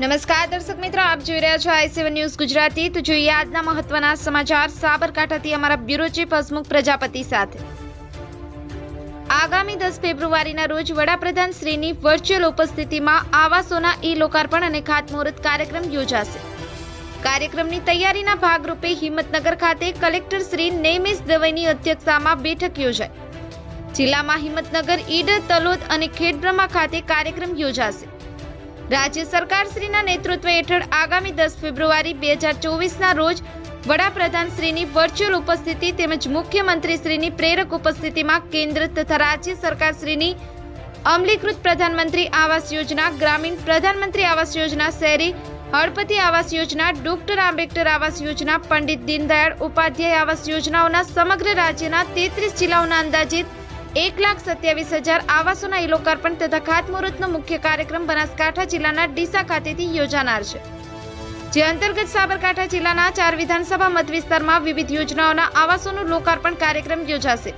નમસ્કાર, દર્શક મિત્રો, આપ જોઈ રહ્યા છો આઈ સેવન ન્યૂઝ ગુજરાતી. તો જોઈએ આજના મહત્વના સમાચાર. સાબરકાંઠાથી અમારા બ્યુરો ચીફ હસમુખ પ્રજાપતિ સાથે. આગામી દસ ફેબ્રુઆરીના રોજ વડાપ્રધાન શ્રીની વર્ચ્યુઅલ ઉપસ્થિતિમાં આવાસોના ઈ લોકાર્પણ અને ખાતમુહૂર્ત કાર્યક્રમ યોજાશે. કાર્યક્રમની તૈયારીના ભાગરૂપે હિંમતનગર ખાતે કલેક્ટર શ્રી નૈમેશ દવેની અધ્યક્ષતામાં બેઠક યોજાઈ. જિલ્લામાં હિંમતનગર, ઈડર, તલોદ અને ખેડબ્રહ્મા ખાતે કાર્યક્રમ યોજાશે. રાજ્ય સરકાર શ્રીના નેતૃત્વ હેઠળ આગામી દસ ફેબ્રુઆરી બે હજાર ચોવીસના રોજ વડાપ્રધાન શ્રીની વર્ચ્યુઅલ ઉપસ્થિતિ તેમજ મુખ્યમંત્રી શ્રીની પ્રેરક ઉપસ્થિતિમાં કેન્દ્ર તથા રાજ્ય સરકાર શ્રીની અમલીકૃત પ્રધાનમંત્રી આવાસ યોજના, ગ્રામીણ પ્રધાનમંત્રી આવાસ યોજના, શહેરી હળપતિ આવાસ યોજના, ડોક્ટર આંબેડકર આવાસ યોજના, પંડિત દીનદયાળ ઉપાધ્યાય આવાસ યોજનાઓના સમગ્ર રાજ્યના તેત્રીસ જિલ્લાઓના અંદાજિત એક લાખ સત્યાવીસ હજાર આવાસોના ઈ લોકાર્પણ તથા ખાતમુહૂર્તનો મુખ્ય કાર્યક્રમ બનાસકાંઠા જિલ્લાના ડીસા ખાતેથી યોજાનાર છે. જે અંતર્ગત સાબરકાંઠા જિલ્લાના ચાર વિધાનસભા મત વિસ્તારમાં વિવિધ યોજનાઓના આવાસોનું લોકાર્પણ કાર્યક્રમ યોજાશે.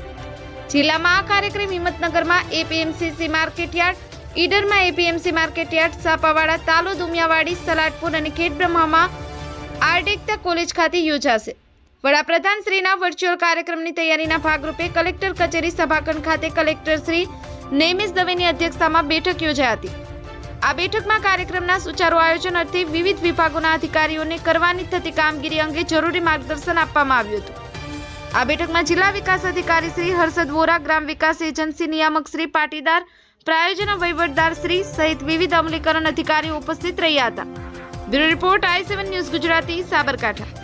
જિલ્લામાં આ કાર્યક્રમ હિંમતનગરમાં એપીએમસીસી market yard ઈડરમાં APMC market yard Sapawada, Talod Dumiyawadi Saladpur અને ખેડબ્રહ્મામાં આરડેકતા કોલેજ ખાતે યોજાશે. વડાપ્રધાન શ્રીના વર્ચ્યુઅલ કાર્યક્રમની તૈયારીના ભાગરૂપે કલેક્ટર કચેરી સભાખંડ ખાતે કલેક્ટર શ્રી નેમિસ દવેની અધ્યક્ષતામાં બેઠક યોજાઈ હતી. આ બેઠકમાં કાર્યક્રમના સુચારુ આયોજન અર્થે વિવિધ વિભાગોના અધિકારીઓને કરવાની થતી કામગીરી અંગે જરૂરી માર્ગદર્શન આપવામાં આવ્યું હતું. આ બેઠકમાં જિલ્લા વિકાસ અધિકારી શ્રી હર્ષદ વોરા, ગ્રામ વિકાસ એજન્સી નિયામક શ્રી પાટીદાર, પ્રાયોજન વહીવટદાર શ્રી સહિત વિવિધ અમલીકરણ અધિકારીઓ ઉપસ્થિત રહ્યા હતા. Bureau report I seven news Gujarati, Sabarkantha.